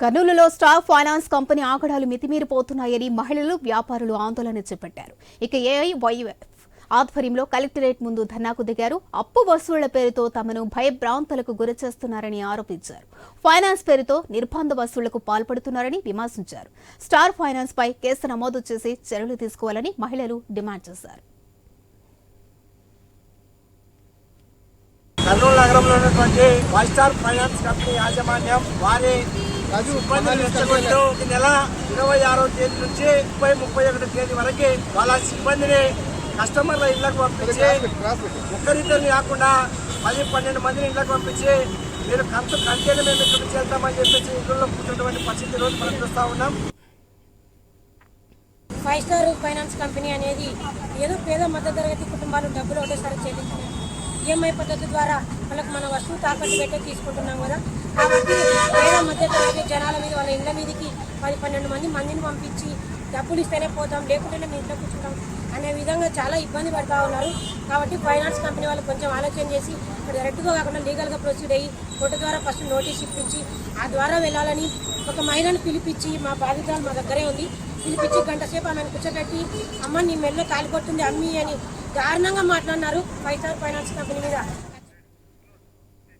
కర్నూలులో star finance company ఆగడాలు మితిమీరిపోతున్నాయని మహిళలు వ్యాపారులు ఆందోళన చేపట్టారు. ఇక ఏఐవైఎఫ్ ఆధ్వర్యంలో కలెక్టరేట్ ముందు ధర్నాకు దిగారు. అప్పు వసూళ్ళ పేరుతో తమను భయభ్రాంతులకు గురిచేస్తున్నారని ఆరోపించారు. ఫైనాన్స్ పేరుతో నిర్బంధ వసూళ్ళకు పాల్పడుతున్నారని విమర్శించారు. స్టార్ ఫైనాన్స్ పై కేసు నమోదు చేసి చర్యలు తీసుకోవాలని మహిళలు డిమాండ్ చేశారు. కర్నూలు నగరంలో ఉన్నటువంటి ఫైవ్ స్టార్ ఫైనాన్స్ కంపెనీ యాజమాన్యం వారి సిబ్బందిని రెచ్చగొడుతూ ఈ నెల ఇరవై ఆరో తేదీ నుంచి ముప్పై ముప్పై ఒకటి తేదీ వరకు వాళ్ళ సిబ్బందిని కస్టమర్ల ఇళ్ళకు పంపించి ఒక్కరిద్దరిని కాకుండా పది పన్నెండు మందిని ఇళ్ళకు పంపించి మీరు కంతు కంటేనే మేము ఇక్కడ నుంచి వెళ్తామని చెప్పేసి ఇళ్ళలో కూర్చున్నటువంటి పరిస్థితి రోజు మనం చూస్తా ఉన్నాం. ఫైవ్ స్టార్ ఫైనాన్స్ కంపెనీ అనేది ఏదో పేద మధ్యతరగతి కుటుంబాలు డబ్బులు ఒకటేసారి చెల్లించారు ఈఎంఐ పద్ధతి ద్వారా వాళ్ళకి మన వస్తువు తాకట్టు పెట్టే తీసుకుంటున్నాం కదా. కాబట్టి మన ఇళ్ళ మీదకి పది పన్నెండు మంది మందిని పంపించి డబ్బులు ఇస్తేనే పోతాం లేకుంటేనే మీ ఇంట్లో కూర్చుంటాం అనే విధంగా చాలా ఇబ్బంది పడుతూ ఉన్నారు. కాబట్టి ఫైనాన్స్ కంపెనీ వాళ్ళు కొంచెం ఆలోచన చేసి డైరెక్ట్గా కాకుండా లీగల్గా ప్రొసీడ్ అయ్యి కోర్టు ద్వారా ఫస్ట్ నోటీస్ ఇప్పించి ఆ ద్వారా వెళ్ళాలని ఒక మహిళను పిలిపించి మా బాధితురాలు మా దగ్గరే ఉంది. పిలిపించి గంట సేపు ఆమెను కూర్చోబెట్టి అమ్మ నీ మెల్లో కాలిపోతుంది అమ్మి అని దారుణంగా మాట్లాడినారు ఫైవ్ స్టార్ ఫైనాన్స్ కంపెనీ మీద.